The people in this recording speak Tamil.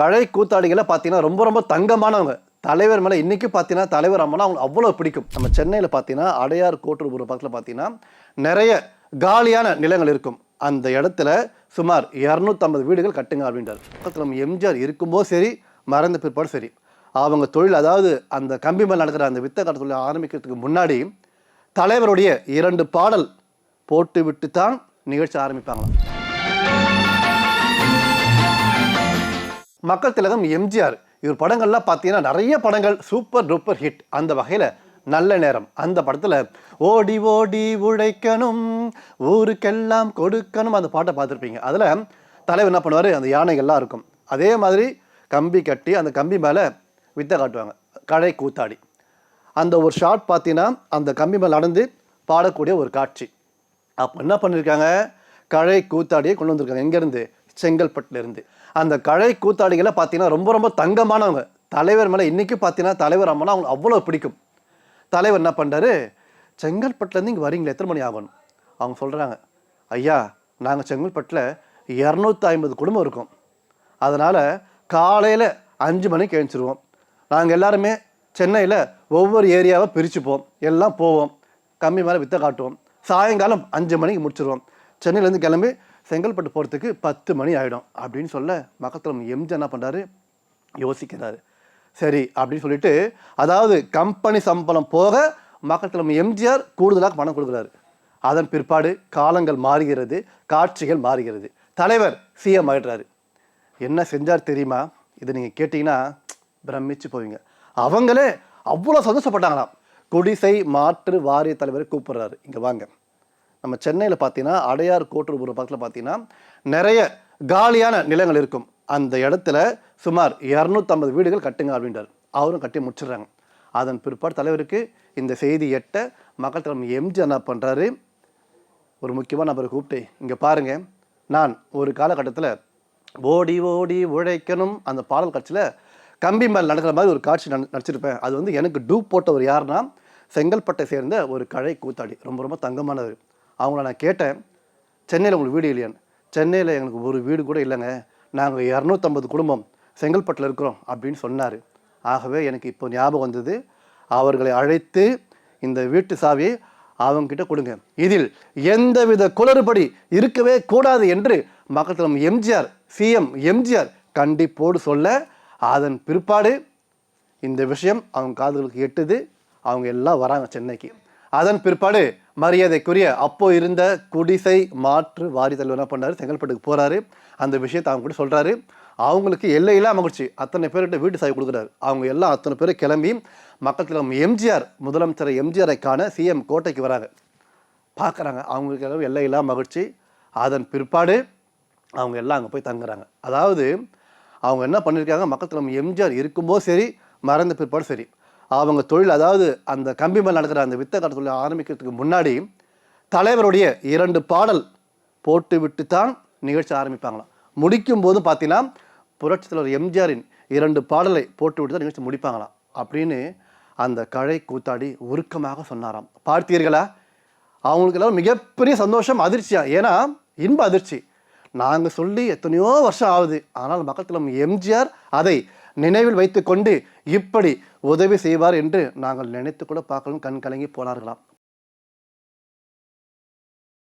கழை கூத்தாடிகளை பார்த்தீங்கன்னா ரொம்ப ரொம்ப தங்கமானவங்க. தலைவர் மேலே இன்னைக்கு பார்த்தீங்கன்னா தலைவர் அம்மனா அவங்களுக்கு அவ்வளோ பிடிக்கும். நம்ம சென்னையில் பார்த்தீங்கன்னா அடையார் கோட்டூர் பக்கத்தில் பார்த்தீங்கன்னா நிறைய காலியான நிலங்கள் இருக்கும். அந்த இடத்துல சுமார் இரநூத்தம்பது வீடுகள் கட்டுங்க அப்படின்றார். பக்கத்தில் நம்ம எம்ஜிஆர் இருக்கும்போது சரி மறந்த பிற்பாடு சரி. அவங்க தொழில் அதாவது அந்த கம்பி மேல் நடக்கிற அந்த வித்த காட்டு தொழில் ஆரம்பிக்கிறதுக்கு முன்னாடி தலைவருடைய இரண்டு பாடல் போட்டு விட்டு தான் நிகழ்ச்சி ஆரம்பிப்பாங்களாம். மக்கள் திலகம் எம்ஜிஆர். இவர் படங்கள்லாம் பார்த்தீங்கன்னா நிறைய படங்கள் சூப்பர் டூப்பர் ஹிட். அந்த வகையில் நல்ல நேரம். அந்த படத்தில் ஓடி ஓடி உழைக்கணும் ஊருக்கெல்லாம் கொடுக்கணும் அந்த பாட்டை பார்த்துருப்பீங்க. அதில் தலைவர் என்ன பண்ணுவார்? அந்த யானைகள்லாம் இருக்கும். அதே மாதிரி கம்பி கட்டி அந்த கம்பி மேலே வித்தை காட்டுவாங்க. கழை கூத்தாடி. அந்த ஒரு ஷாட் பார்த்தீங்கன்னா அந்த கம்பி மேலே நடந்து பாடக்கூடிய ஒரு காட்சி. அப்போ என்ன பண்ணியிருக்காங்க கழை கூத்தாடியை கொண்டு வந்திருக்காங்க. எங்கேருந்து? செங்கல்பட்டுலேருந்து. அந்த கழை கூத்தாடிகளை பார்த்தீங்கன்னா ரொம்ப ரொம்ப தங்கமானவங்க. தலைவர் மேலே இன்றைக்கும் பார்த்தீங்கன்னா தலைவர் அம்மனா அவங்களுக்கு அவ்வளோ பிடிக்கும். தலைவர் என்ன பண்ணுறாரு செங்கல்பட்டுலேருந்து இங்கே வரீங்களா எத்தனை மணி ஆகணும் அவங்க சொல்கிறாங்க ஐயா நாங்கள் செங்கல்பட்டில் இரநூத்தி ஐம்பது குடும்பம் இருக்கோம். அதனால் காலையில் அஞ்சு மணிக்கு எழுந்திருவோம். நாங்கள் எல்லாருமே சென்னையில் ஒவ்வொரு ஏரியாவை பிரிச்சுப்போம். எல்லாம் போவோம். கம்மி மேலே வித்த காட்டுவோம். சாயங்காலம் அஞ்சு மணிக்கு முடிச்சிருவோம். சென்னையிலேருந்து கிளம்பி செங்கல்பட்டு போகிறதுக்கு பத்து மணி ஆகிடும் அப்படின்னு சொல்ல மக்கத்தில் எம்ஜி என்ன பண்ணுறாரு யோசிக்கிறாரு. சரி அப்படின்னு சொல்லிட்டு அதாவது கம்பெனி சம்பளம் போக மக்கள் எம்ஜிஆர் கூடுதலாக பணம் கொடுக்குறாரு. அதன் பிற்பாடு காலங்கள் மாறுகிறது காட்சிகள் மாறுகிறது. தலைவர் சிஎம் ஆகிடுறாரு என்ன செஞ்சார் தெரியுமா? இதை நீங்கள் கேட்டிங்கன்னா பிரமிச்சு போவீங்க. அவங்களே அவ்வளோ சந்தோஷப்பட்டாங்களாம். குடிசை மாற்று வாரிய தலைவரை கூப்பிடுறாரு. இங்கே வாங்க. நம்ம சென்னையில் பார்த்தீங்கன்னா அடையார் கோட்டூர் பக்கத்தில் பார்த்தீங்கன்னா நிறைய காலியான நிலங்கள் இருக்கும். அந்த இடத்துல சுமார் இரநூத்தம்பது வீடுகள் கட்டுங்க அப்படின்றார். அவரும் கட்டி முடிச்சிடுறாங்க. அதன் பிற்பாடு தலைவருக்கு இந்த செய்தி எட்ட மக்கள் தலைமை எம்ஜி என்ன பண்ணுறாரு ஒரு முக்கியமான நபரை கூப்பிட்டு இங்கே பாருங்கள் நான் ஒரு காலகட்டத்தில் ஓடி ஓடி உழைக்கணும். அந்த பாடல் காட்சியில் கம்பி மேல் நடக்கிற மாதிரி ஒரு காட்சி நடிச்சிருப்பேன். அது வந்து எனக்கு டூப் போட்டவர் யாருன்னா செங்கல்பட்டை சேர்ந்த ஒரு கழை கூத்தாடி. ரொம்ப ரொம்ப தங்கமானவர். அவங்கள நான் கேட்டேன் சென்னையில் உங்களுக்கு வீடு இல்லையான்னு? சென்னையில் எங்களுக்கு ஒரு வீடு கூட இல்லைங்க. நாங்கள் இரநூத்தம்பது குடும்பம் செங்கல்பட்டில் இருக்கிறோம் அப்படின்னு சொன்னார். ஆகவே எனக்கு இப்போ ஞாபகம் வந்தது அவர்களை அழைத்து இந்த வீட்டு சாவியை அவங்கக்கிட்ட கொடுங்க. இதில் எந்தவித குளறுபடி இருக்கவே கூடாது என்று மக்கள் எம்ஜிஆர் சிஎம் எம்ஜிஆர் கண்டிப்போடு சொல்ல அதன் பிற்பாடு இந்த விஷயம் அவங்க காதுகளுக்கு எட்டுது. அவங்க எல்லாம் வராங்க சென்னைக்கு. அதன் பிற்பாடு மரியாதைக்குரிய அப்போ இருந்த குடிசை மாற்று வாரி தலைவர் என்ன பண்ணாரு? செங்கல்பட்டுக்கு போறாரு. அந்த விஷயத்தை அவங்க கூட சொல்றாரு. அவங்களுக்கு எல்லையெல்லாம் மகிழ்ச்சி. அத்தனை பேர்கிட்ட வீட்டு சாய் கொடுக்குறாரு. அவங்க எல்லாம் அத்தனை பேர் கிளம்பி மக்கள் எம்ஜிஆர் முதலமைச்சர் எம்ஜிஆரை காண சிஎம் கோட்டைக்கு வராங்க. பார்க்குறாங்க. அவங்களுக்கு எல்லாம் எல்லையெல்லாம் மகிழ்ச்சி. அதன் பிற்பாடு அவங்க எல்லாம் அங்கே போய் தங்குறாங்க. அதாவது அவங்க என்ன பண்ணியிருக்காங்க மக்கள் எம்ஜிஆர் இருக்கும்போது சரி மறந்த பிற்பாடு சரி. அவங்க தொழில் அதாவது அந்த கம்பி மேல் நடக்கிற அந்த வித்த காட்டு தொழில் ஆரம்பிக்கிறதுக்கு முன்னாடி தலைவருடைய இரண்டு பாடல் போட்டு விட்டு தான் நிகழ்ச்சி ஆரம்பிப்பாங்களாம். முடிக்கும் போதும் பார்த்தீங்கன்னா புரட்சி தலைவர் எம்ஜிஆரின் இரண்டு பாடலை போட்டு விட்டு தான் நிகழ்ச்சி முடிப்பாங்களாம் அப்படின்னு அந்த கழை கூத்தாடி உருக்கமாக சொன்னாராம். பார்த்தீர்களா? அவங்களுக்கு எல்லாம் மிகப்பெரிய சந்தோஷம் அதிர்ச்சியா? ஏன்னா இன்ப அதிர்ச்சி. நாங்கள் சொல்லி எத்தனையோ வருஷம் ஆகுது. ஆனால் மக்கள் தலைவர் எம்ஜிஆர் அதை நினைவில் வைத்துக்கொண்டு இப்படி உதவி செய்வார் என்று நாங்கள் நினைத்து கூட பார்க்கலாம் கண் கலங்கி போனார்களாம்.